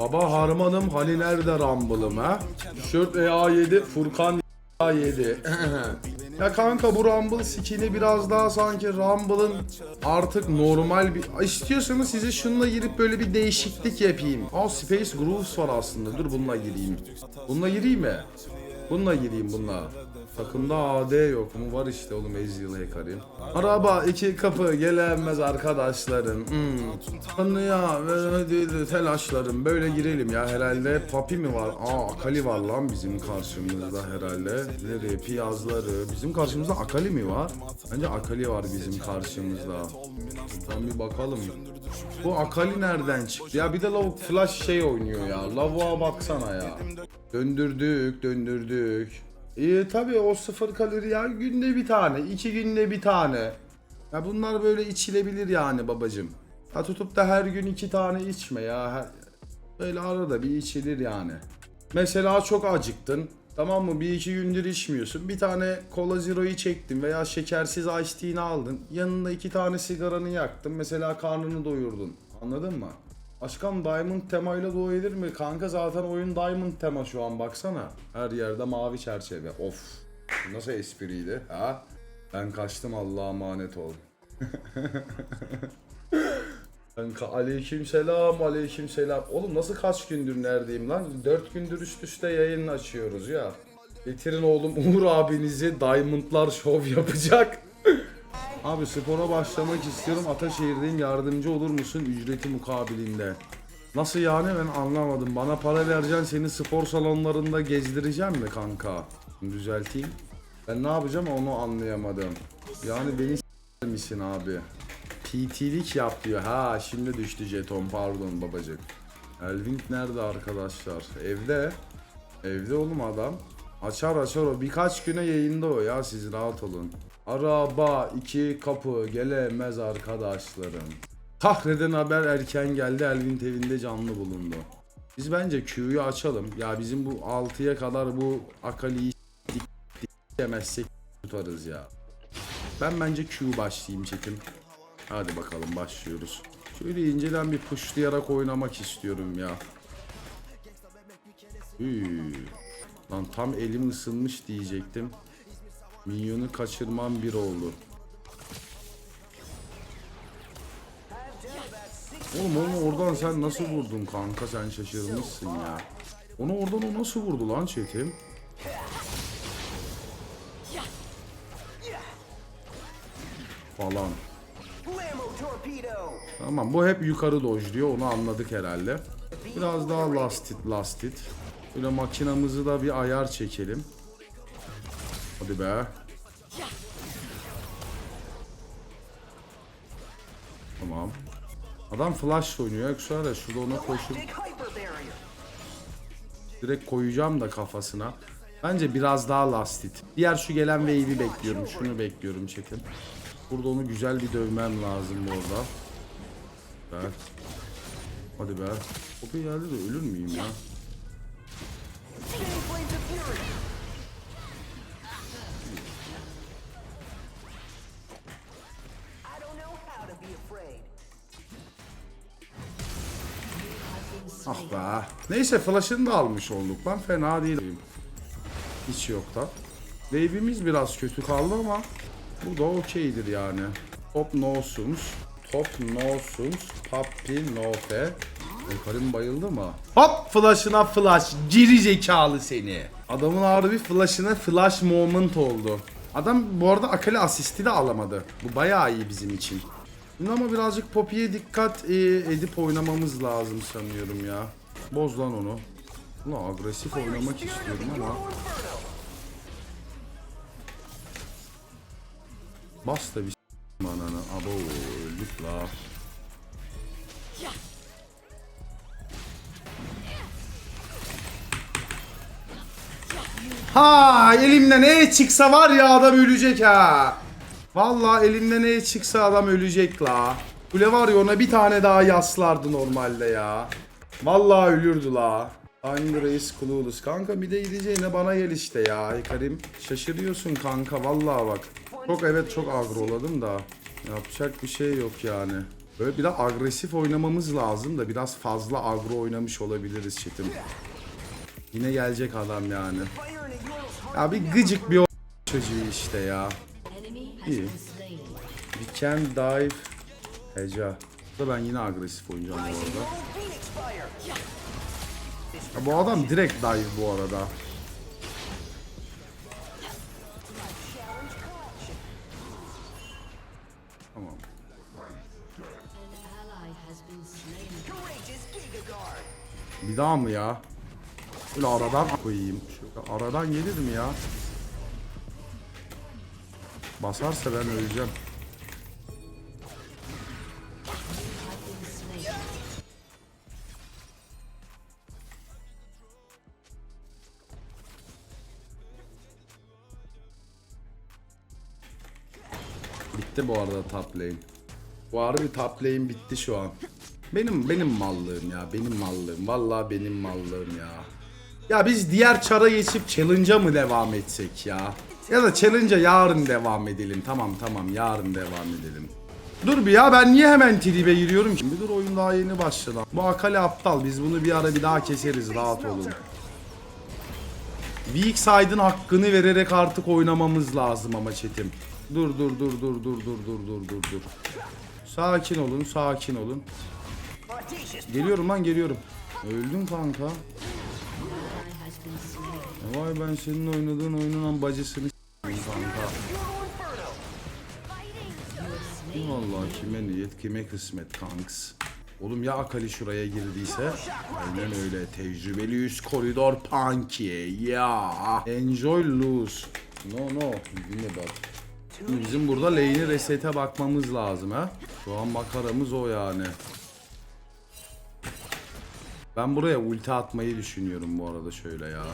Baba harmanım hani nerede Rumble'ım ha? Tişört EA7 Furkan EA7 Ya kanka bu Rumble skin'i biraz daha sanki Rumble'ın artık normal bir... İstiyorsanız size şununla girip böyle bir değişiklik yapayım. Aa Space Grooves var aslında. Dur bununla gireyim. Bununla gireyim mi? Bununla gireyim bununla. Takımda AD yok mu? Var işte oğlum Ezreal'ı yakarayım. Araba iki kapı gelemez arkadaşlarım. Hmm. Tanrıya ve telaşlarım. Böyle girelim ya herhalde. Papi mi var? Aa Akali var lan bizim karşımızda herhalde. Nereye? Piyazları. Bizim karşımızda Akali mi var? Bence Akali var bizim karşımızda. Tam bir bakalım. Bu Akali nereden çıktı? Ya bir de lavuk flash şey oynuyor ya. Lavuğa baksana ya. Döndürdük, döndürdük. İyi tabii o sıfır kalori ya günde bir tane, iki günde bir tane. Ya bunlar böyle içilebilir yani babacım. Ha tutup da her gün iki tane içme ya. Her- Böyle arada bir içilir yani. Mesela çok acıktın. Tamam mı? Bir iki gündür içmiyorsun. Bir tane Cola Zero'yu çektin veya şekersiz Ice Tea'ni aldın. Yanında iki tane sigaranı yaktın. Mesela karnını doyurdun. Anladın mı? Aşkım Diamond temayla doyulur mi? Kanka zaten oyun Diamond tema şu an baksana. Her yerde mavi çerçeve. Of. Nasıl espriydi ha? Ben kaçtım Allah'a emanet ol. Kanka aleyküm selam aleyküm selam. Oğlum nasıl kaç gündür neredeyim lan? 4 gündür üst üste yayın açıyoruz ya. Getirin oğlum Uğur abinizi Diamondlar Show yapacak. Abi spora başlamak istiyorum. Ataşehir'deyim. Yardımcı olur musun ücreti mukabilinde? Nasıl yani ben anlamadım. Bana para vereceksin seni spor salonlarında gezdireceğim mi kanka? Düzelteyim. Ben ne yapacağım onu anlayamadım. Yani beni s- misin abi? PT'lik yap diyor. Ha şimdi düştü jeton pardon babacık. Elvin nerede arkadaşlar? Evde. Evde oğlum adam. Açar açar o. Birkaç güne yayında o ya siz rahat olun. Araba iki kapı gelemez arkadaşlarım. Kahreden haber erken geldi. Elvin evinde canlı bulundu. Biz bence Q'yu açalım. Ya bizim bu 6'ya kadar bu Akali'yi demezsek tutarız ya. Ben bence Q başlayayım çekim. Hadi bakalım başlıyoruz. Şöyle inceden bir pushlayarak oynamak istiyorum ya. Hüü. Lan tam elim ısınmış diyecektim. Minyonu kaçırmam bir oldu. Oğlum onu oradan sen nasıl vurdun kanka sen şaşırmışsın ya. Onu oradan o nasıl vurdu lan çetim? Falan. Tamam bu hep yukarı dojluyor onu anladık herhalde. Biraz daha last it last it. Böyle makinamızı da bir ayar çekelim. Hadi be. Tamam. Adam flash oynuyor. Yoksa da şurada ona koşup direkt koyacağım da kafasına. Bence biraz daha last it. Diğer şu gelen wave'i bekliyorum. Şunu bekliyorum çekin. Burada onu güzel bir dövmem lazım bu arada. Be. Hadi be. Bir yerde de ölür müyüm ya? Neyse flash'ını da almış olduk lan. Fena değil. Hiç yok da. Wave'imiz biraz kötü kaldı ama bu da okeydir yani. Top no suns. Top no suns. Papi no fe. Yukarım bayıldı mı? Hop flash'ına flash. Geri zekalı seni. Adamın harbi flash'ına flash moment oldu. Adam bu arada Akali asisti de alamadı. Bu bayağı iyi bizim için. Ama birazcık Poppy'ye dikkat e, edip oynamamız lazım sanıyorum ya. Boz lan onu. Ulan agresif oynamak istiyorum ama. Bas da bir s**tim ananı. Abo öldük la. Ha elimde ne çıksa var ya adam ölecek ha. Vallahi elimde ne çıksa adam ölecek la. Kule var ya ona bir tane daha yaslardı normalde ya. Vallahi ölürdü la. Aynı reis clueless. Kanka bir de gideceğine bana gel işte ya. Karim şaşırıyorsun kanka vallahi bak. Çok evet çok agro oladım da. Yapacak bir şey yok yani. Böyle biraz agresif oynamamız lazım da biraz fazla agro oynamış olabiliriz çetim. Yine gelecek adam yani. Ya bir gıcık bir çocuğu işte ya. İyi. We can dive. Heca. Da ben yine agresif oynayacağım bu arada. Ya bu adam direkt dive bu arada. Tamam. Bir daha mı ya? Böyle aradan koyayım. Şöyle aradan gelir mi ya? Basarsa ben öleceğim. Bitti bu arada top lane. Bu harbi top lane bitti şu an. Benim benim mallığım ya. Benim mallığım. Vallahi benim mallığım ya. Ya biz diğer çara geçip challenge'a mı devam etsek ya? Ya da challenge'a yarın devam edelim. Tamam tamam yarın devam edelim. Dur bir ya ben niye hemen tribe giriyorum ki? Bir dur oyun daha yeni başladı. Bu Akali aptal. Biz bunu bir ara bir daha keseriz. Rahat olun. Weak side'ın hakkını vererek artık oynamamız lazım ama çetim. Dur dur dur dur dur dur dur dur dur dur. Sakin olun, sakin olun. Geliyorum lan geliyorum. Öldün kanka. Vay ben senin oynadığın oyunun bacısını kanka. Vallahi kime niyet kime kısmet kanks. Oğlum ya Akali şuraya girdiyse aynen öyle tecrübeli üst koridor punky ya enjoy lose no no yine bak Bizim burada lane'i resete bakmamız lazım ha şu an makaramız o yani ben buraya ulti atmayı düşünüyorum bu arada şöyle ya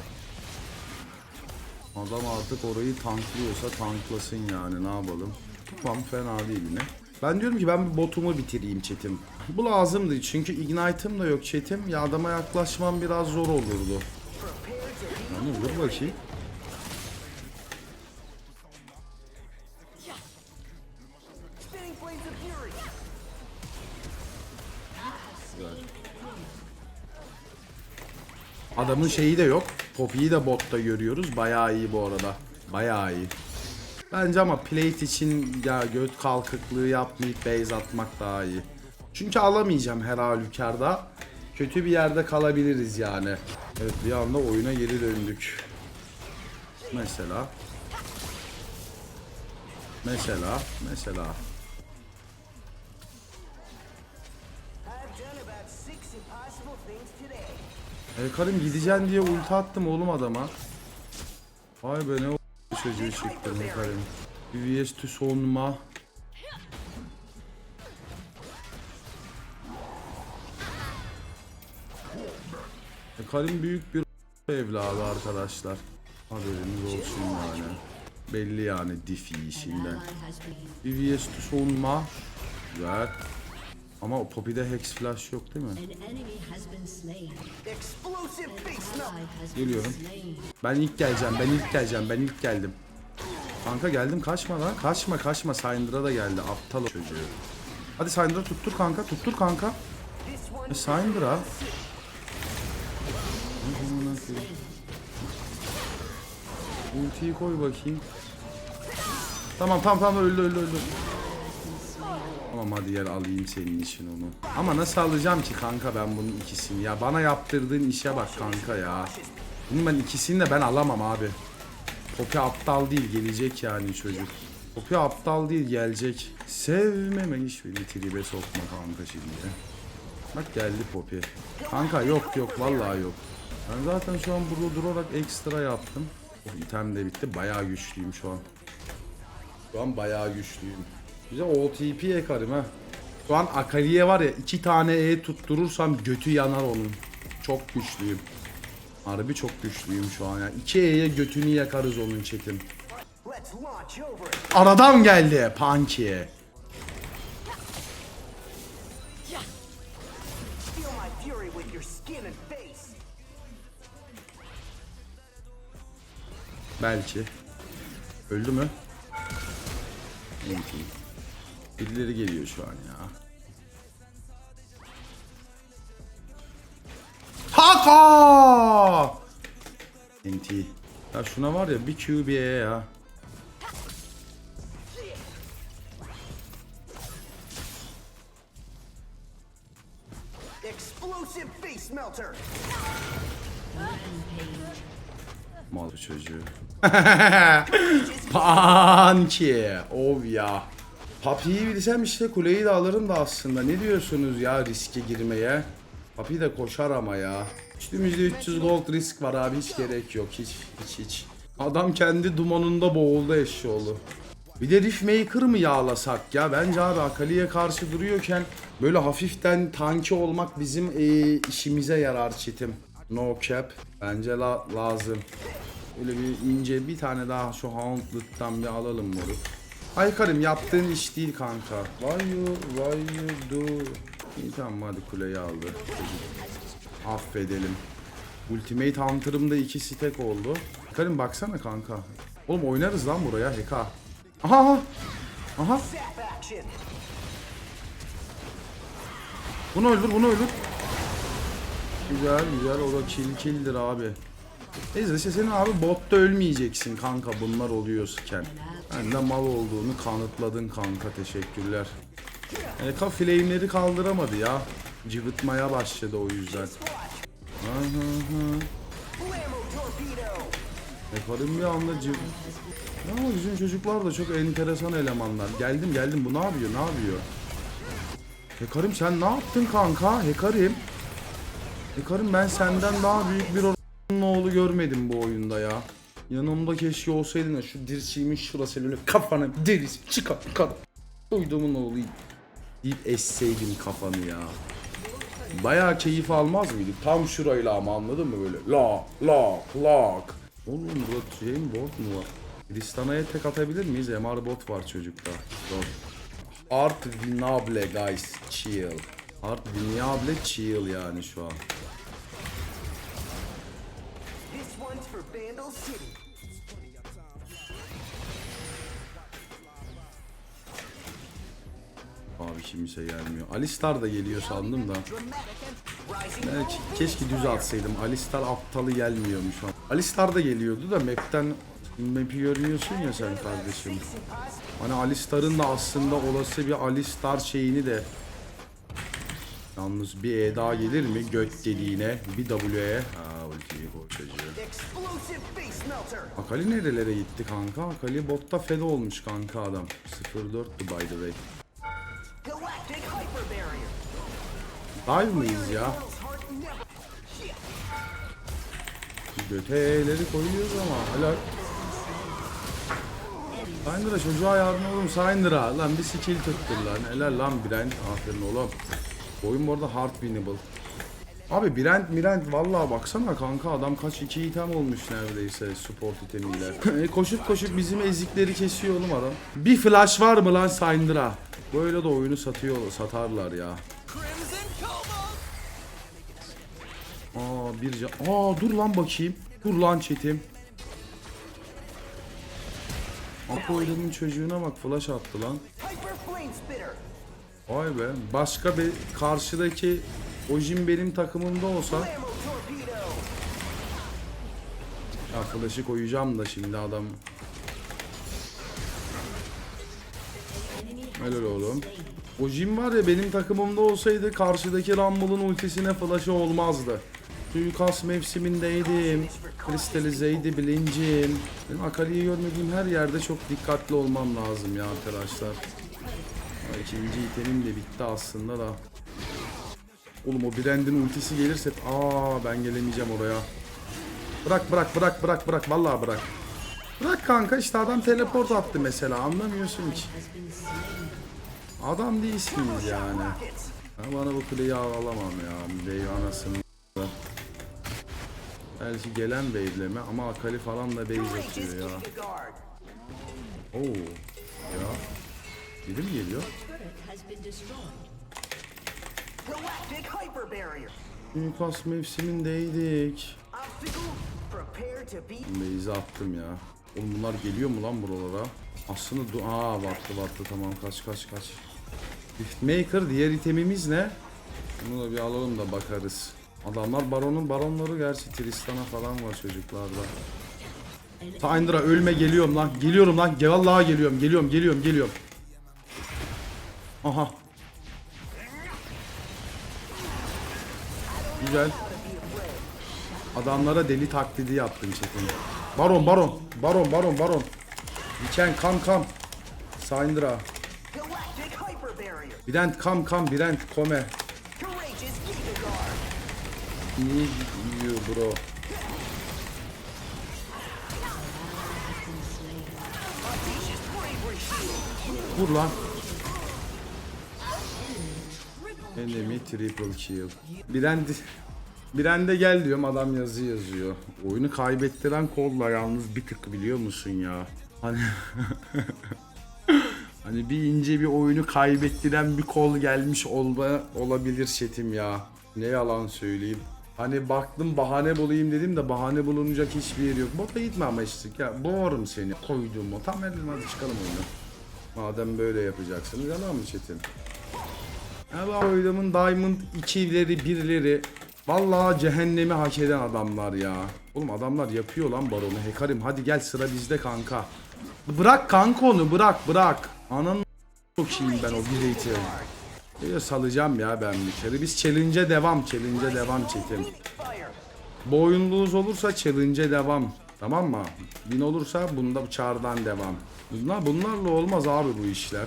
Adam artık orayı tanklıyorsa tanklasın yani ne yapalım. Tamam fena değil yine. Ben diyorum ki ben bir botumu bitireyim chatim. Bu lazımdı çünkü ignite'ım da yok chatim. Ya adama yaklaşmam biraz zor olurdu. Yani vur bakayım. Adamın şeyi de yok. Poppy'yi de botta görüyoruz. Bayağı iyi bu arada. Bayağı iyi. Bence ama plate için ya göt kalkıklığı yapmayıp base atmak daha iyi. Çünkü alamayacağım her halükarda. Kötü bir yerde kalabiliriz yani. Evet bir anda oyuna geri döndük. Mesela. Mesela. Mesela. E karım gideceksin diye ulti attım oğlum adama. Vay be ne o çocuğu çıktı ne karım. VS to sonma. E büyük bir evladı arkadaşlar. Haberiniz olsun yani. Belli yani difi işinden. VS to sonma. Güzel. Ama o Poppy'de Hex Flash yok değil mi? Geliyorum. Ben ilk geleceğim, ben ilk geleceğim, ben ilk geldim. Kanka geldim kaçma lan. Kaçma kaçma. Syndra da geldi. Aptal çocuğu. Hadi Syndra tuttur kanka, tuttur kanka. E Syndra. Ultiyi koy bakayım. Tamam tamam tamam öldü öldü öldü. Tamam hadi gel alayım senin için onu. Ama nasıl alacağım ki kanka ben bunun ikisini ya. Bana yaptırdığın işe bak kanka ya. Bunun ben ikisini de ben alamam abi. Poppy aptal değil gelecek yani çocuk. Poppy aptal değil gelecek. Sevmeme hiç beni tribe sokma kanka şimdi. Bak geldi Poppy. Kanka yok yok vallahi yok. Ben zaten şu an burada durarak ekstra yaptım. Oh, item de bitti. Bayağı güçlüyüm şu an. Şu an bayağı güçlüyüm. Bize OTP yakarım ha. Şu an Akali'ye var ya iki tane E tutturursam götü yanar onun. Çok güçlüyüm. Harbi çok güçlüyüm şu an ya. İki E'ye götünü yakarız onun çetim. Aradan geldi Punky. Belki. Öldü mü? Enti. Birileri geliyor şu an ya. Taka! NT. Ya şuna var ya bir QB'ye ya. Explosive face. Mal çocuğu. Panki. Ov ya. Papi'yi bilsem işte kuleyi de alırım da aslında. Ne diyorsunuz ya riske girmeye? Papi de koşar ama ya. Üstümüzde 300 gold risk var abi hiç gerek yok hiç hiç hiç. Adam kendi dumanında boğuldu eşşoğlu. Bir de Riftmaker mı yağlasak ya? Bence abi Akali'ye karşı duruyorken böyle hafiften tanki olmak bizim eee, işimize yarar çitim. No cap. Bence la- lazım. Böyle bir ince bir tane daha şu Houndled'dan bir alalım moruk. Aykarım yaptığın iş değil kanka. Why you, why you do? İyi tamam hadi kuleyi aldı. Affedelim. Ultimate Hunter'ımda iki stack oldu. Karim baksana kanka. Oğlum oynarız lan buraya heka. Aha aha. Aha. Bunu öldür bunu öldür. Güzel güzel o da kill killdir abi. Neyse işte senin abi botta ölmeyeceksin kanka bunlar oluyorken. Ben de mal olduğunu kanıtladın kanka teşekkürler. Eka flame'leri kaldıramadı ya. Cıvıtmaya başladı o yüzden. Yaparım bir anda cıv... Ya ama bizim çocuklar da çok enteresan elemanlar. Geldim geldim bu ne yapıyor ne yapıyor? Hekarim sen ne yaptın kanka? Hekarim. Hekarim ben senden daha büyük bir oğlu görmedim bu oyunda ya. Yanımda keşke olsaydın şu dirseğimin şurası böyle kafana deriz çıkar kadar. Duyduğumun oğlu deyip esseydim kafanı ya. Bayağı keyif almaz mıydı? Tam şurayla ama anladın mı böyle? La, la, lak. Oğlum burada şey mi bot mu var? Tristana'ya tek atabilir miyiz? MR bot var çocukta. Dur. Art Vinable guys. Chill. Art Vinable chill yani şu an. City. Abi kimse gelmiyor. Alistar da geliyor sandım da. Evet, keşke düz atsaydım. Alistar aptalı gelmiyormuş. Alistar da geliyordu da map'ten map'i görüyorsun ya sen kardeşim. Hani Alistar'ın da aslında olası bir Alistar şeyini de Yalnız bir E daha gelir mi göt deliğine bir W'ye Ha ultiyi melter. Akali nerelere gitti kanka? Akali botta fed olmuş kanka adam 0-4'tü by the way. Dive mıyız ya? Shit. Göteleri koyuyoruz ama hala Syndra çocuğa yardım oğlum Syndra lan bir skill tuttur lan helal lan Brent aferin oğlum Oyun bu arada hard winnable Abi Brent Mirent vallahi baksana kanka adam kaç iki item olmuş neredeyse support itemiyle E, Koşup koşup bizim ezikleri kesiyor oğlum adam Bir flash var mı lan Syndra Böyle de oyunu satıyor satarlar ya Aa bir can. Aa dur lan bakayım. Dur lan çetim. Apo'ylanın çocuğuna bak flash attı lan. Vay be. Başka bir karşıdaki Ojin benim takımımda olsa flash'ı koyacağım da şimdi adam. Helal oğlum. Ojin var ya benim takımımda olsaydı karşıdaki Rumble'ın ultisine flash'ı olmazdı. Suikast mevsimindeydim. Kristalizeydi bilincim. Benim Akali'yi görmediğim her yerde çok dikkatli olmam lazım ya arkadaşlar. İkinci itemim de bitti aslında da. Oğlum o Brand'in ultisi gelirse... Aa ben gelemeyeceğim oraya. Bırak bırak bırak bırak bırak vallahi bırak. Bırak kanka işte adam teleport attı mesela anlamıyorsun ki. Adam değilsiniz yani. Ben bana bu kuleyi alamam ya. Bey anasını. Belki gelen beyleme ama Akali falan da base atıyor ya. Oo. Ya. Biri mi geliyor? Galactic hyper barrier. Suikast mevsimindeydik. Obstacle. Prepare to be. Base'i attım ya. Oğlum bunlar geliyor mu lan buralara? Aslında du Aa battı battı tamam kaç kaç kaç. Riftmaker diğer itemimiz ne? Bunu da bir alalım da bakarız. Adamlar baronun baronları gerçi Tristan'a falan var çocuklarda. Syndra ölme geliyorum lan. Geliyorum lan. Vallahi geliyorum. Geliyorum geliyorum geliyorum. Aha. Güzel. Adamlara deli taklidi yaptım çetin. Baron baron. Baron baron baron. Diken kam kam. Syndra. Brent kam kam Brent kome. Need you bro. Vur lan. Enemy triple kill. Brent Brent'e gel diyorum adam yazı yazıyor. Oyunu kaybettiren kolla yalnız bir tık biliyor musun ya? Hani Hani bir ince bir oyunu kaybettiren bir kol gelmiş olma olabilir şetim ya. Ne yalan söyleyeyim. Hani baktım bahane bulayım dedim de bahane bulunacak hiçbir yer yok. Bota gitme ama işte ya boğarım seni koyduğum o. Tamam hadi hadi çıkalım oyunu. Madem böyle yapacaksınız yalan mı Çetin? Ben oyunumun Diamond 2'leri 1'leri Vallahi cehennemi hak eden adamlar ya. Oğlum adamlar yapıyor lan baronu. Hekarim hadi gel sıra bizde kanka. Bırak kanka onu bırak bırak. Ananı sokayım ben o bireyti. Böyle salacağım ya ben bir kere. Biz challenge'e devam, challenge'e devam çekelim. Lose olursa challenge'e devam. Tamam mı? Win olursa bunda çağrıdan devam. Bunlar bunlarla olmaz abi bu işler.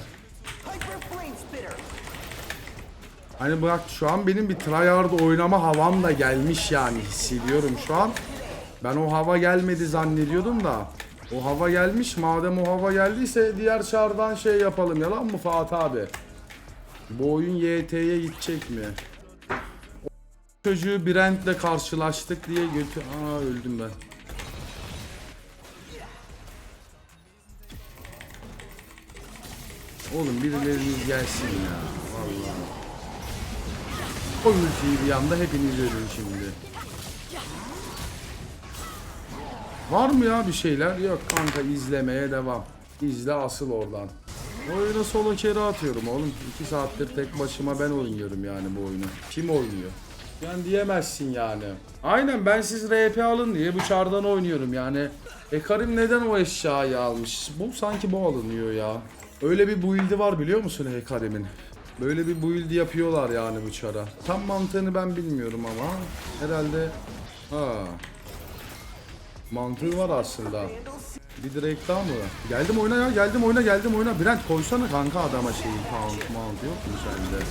Hani bak şu an benim bir tryhard oynama havam da gelmiş yani hissediyorum şu an. Ben o hava gelmedi zannediyordum da. O hava gelmiş. Madem o hava geldiyse diğer çağrıdan şey yapalım. Yalan mı Fatih abi? Bu oyun YT'ye gidecek mi? O çocuğu Brent'le karşılaştık diye götü... Aa öldüm ben. Oğlum birileriniz gelsin ya. Vallahi. O ultiyi bir anda hepiniz ölün şimdi. Var mı ya bir şeyler? Yok kanka izlemeye devam. İzle asıl oradan. Oyuna solo kere atıyorum oğlum. 2 saattir tek başıma ben oynuyorum yani bu oyunu. Kim oynuyor? Yani diyemezsin yani. Aynen ben siz RP alın diye bu çardan oynuyorum yani. E Karim neden o eşyayı almış? Bu sanki bu alınıyor ya. Öyle bir build'i var biliyor musun Hekarim'in? Böyle bir build yapıyorlar yani bu çara. Tam mantığını ben bilmiyorum ama herhalde ha mantığı var aslında. Bir direkt daha mı? Geldim oyuna ya geldim oyuna geldim oyuna. Brent koysana kanka adama şeyi pound mount yok mu sende?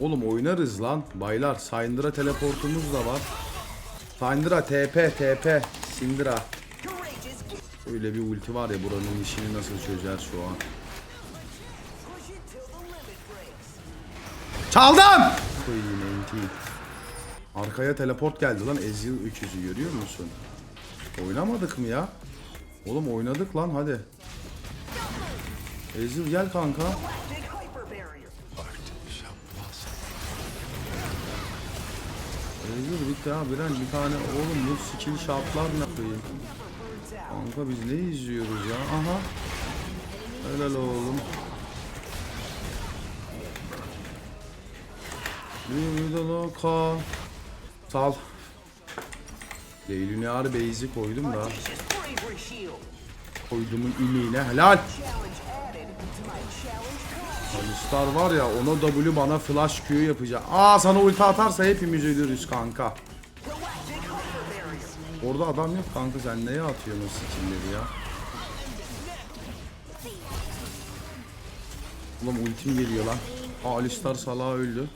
Oğlum oynarız lan baylar. Syndra teleportumuz da var. Syndra TP TP Syndra. Öyle bir ulti var ya buranın işini nasıl çözer şu an. Çaldım! Koyayım enti. Arkaya teleport geldi lan Ezreal öküzü görüyor musun? Oynamadık mı ya? Oğlum oynadık lan hadi. Ezreal gel kanka. Ezreal bitti ha Biren bir tane oğlum bu skill shotlar ne koyayım? Kanka biz ne izliyoruz ya? Aha. Helal oğlum. Bir de loka. Sal. Leylunar Base'i koydum da. Koydumun imiyle helal. Challenge added to my challenge class. Star var ya ona W bana flash Q yapacak. Aa sana ulti atarsa hepimiz ölürüz kanka. Orada adam yok kanka sen neye atıyorsun o skillleri ya? Ulan ultim geliyor lan. Alistar salağı öldü.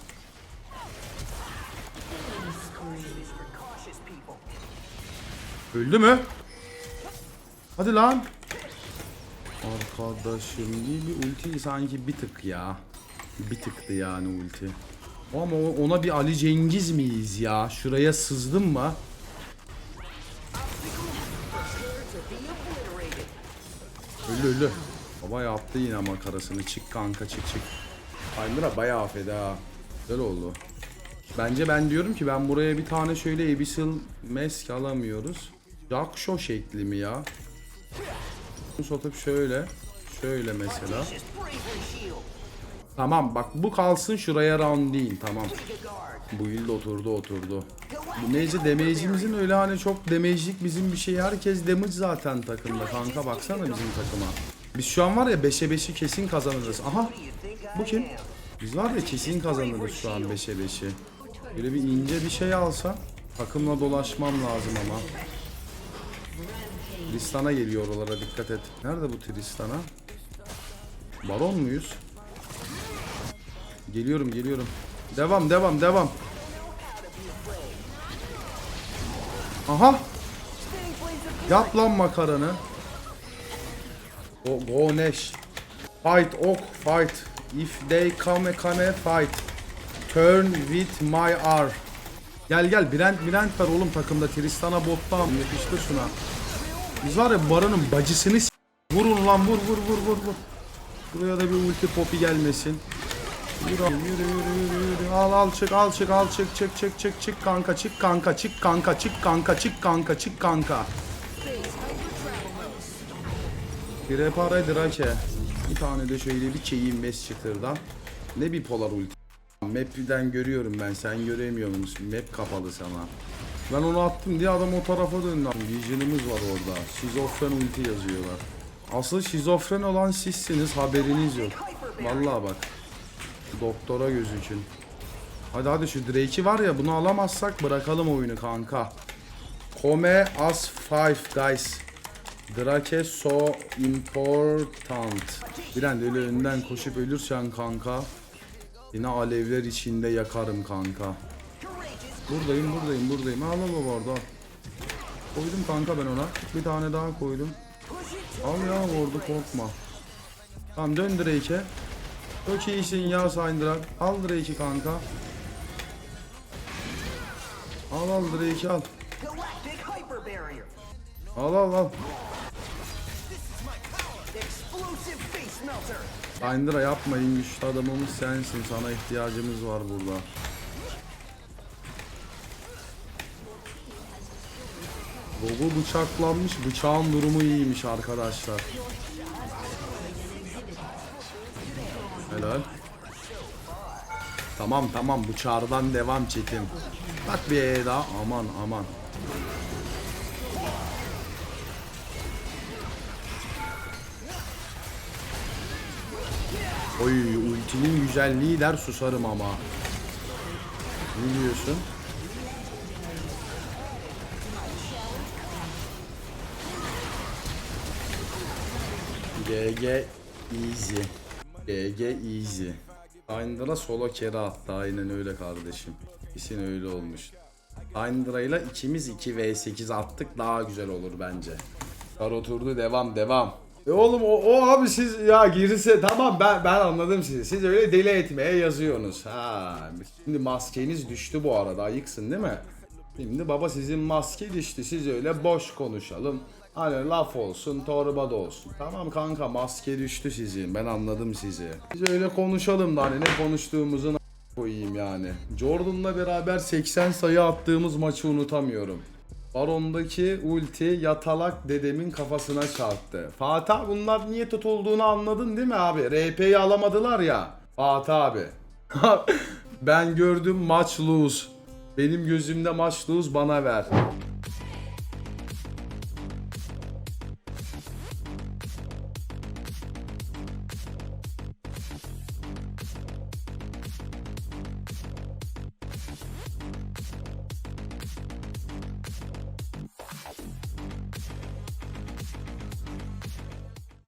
Öldü mü? Hadi lan. Arkadaşım iyi bir ulti sanki bir tık ya. Bir tıktı yani ulti. Ama ona bir Ali Cengiz miyiz ya? Şuraya sızdım mı? Öldü öldü. Baba yaptı yine makarasını. Çık kanka çık çık. Ayndra bayağı feda. Güzel oldu. Bence ben diyorum ki ben buraya bir tane şöyle Abyssal Mask alamıyoruz. Jackshaw şekli mi ya? Satıp şöyle. Şöyle mesela. Tamam bak bu kalsın şuraya round değil tamam. Bu yıl oturdu oturdu. Bu mece damage'imizin öyle hani çok damage'lik bizim bir şey. Herkes damage zaten takımda kanka baksana bizim takıma. Biz şu an var ya 5'e 5'i kesin kazanırız. Aha bu kim? Biz var ya kesin kazanırız şu an 5'e 5'i. Böyle bir ince bir şey alsa takımla dolaşmam lazım ama. Tristan'a geliyor oralara dikkat et. Nerede bu Tristan'a? Baron muyuz? Geliyorum geliyorum. Devam devam devam. Aha. Yap lan makaranı. Go, go Neş. Fight ok fight. If they come come fight. Turn with my R. Gel gel Brent Brent var oğlum takımda Tristan'a bottan yapıştır şuna. Biz var ya Baron'un bacısını s- Vurun lan vur vur vur vur vur. Buraya da bir ulti popi gelmesin. Yürü yürü yürü yürü. Al al çık al çık al çık çık çık çık çık kanka çık kanka çık kanka çık kanka çık kanka çık kanka. Bir repare drake. Bir tane de şöyle bir çeyim mes çıtırdan. Ne bir polar ulti. Map'den görüyorum ben sen göremiyor musun? Map kapalı sana. Ben onu attım diye adam o tarafa döndü. Vision'ımız var orada. Şizofren ulti yazıyorlar. Asıl şizofren olan sizsiniz haberiniz yok. Vallahi bak. Doktora gözükün. Hadi hadi şu Drake'i var ya bunu alamazsak bırakalım oyunu kanka. Come as five guys. Drake so important. Bir an öyle önden koşup ölürsen kanka. Yine alevler içinde yakarım kanka. Buradayım buradayım buradayım. Al al orada. Koydum kanka ben ona. Bir tane daha koydum. Al ya orada korkma. Tamam dön Drake'e. Çok iyisin ya Syndra. Al Drake'i kanka. Al al Drake'i al. Al al al. Syndra yapmayın güçlü adamımız sensin. Sana ihtiyacımız var burada. Gogo bıçaklanmış. Bıçağın durumu iyiymiş arkadaşlar. Helal. Tamam tamam bıçağdan devam çekin. Bak bir E daha. Aman aman. Oy ultinin güzelliği der susarım ama. Ne diyorsun? GG easy. GG easy. Syndra solo kere attı aynen öyle kardeşim. Kesin öyle olmuş. Syndra ile ikimiz 2v8 attık daha güzel olur bence. Kar oturdu devam devam. E oğlum o, o abi siz ya girse tamam ben ben anladım sizi. Siz öyle deli etmeye yazıyorsunuz. Ha şimdi maskeniz düştü bu arada ayıksın değil mi? Şimdi baba sizin maske düştü. Siz öyle boş konuşalım. Hani laf olsun, torba da olsun. Tamam kanka maske düştü sizin. Ben anladım sizi. Biz öyle konuşalım da hani ne konuştuğumuzu n- koyayım yani. Jordan'la beraber 80 sayı attığımız maçı unutamıyorum. Baron'daki ulti yatalak dedemin kafasına çarptı. Fatih bunlar niye tutulduğunu anladın değil mi abi? RP'yi alamadılar ya. Fatih abi. ben gördüm maç lose. Benim gözümde maç lose bana ver.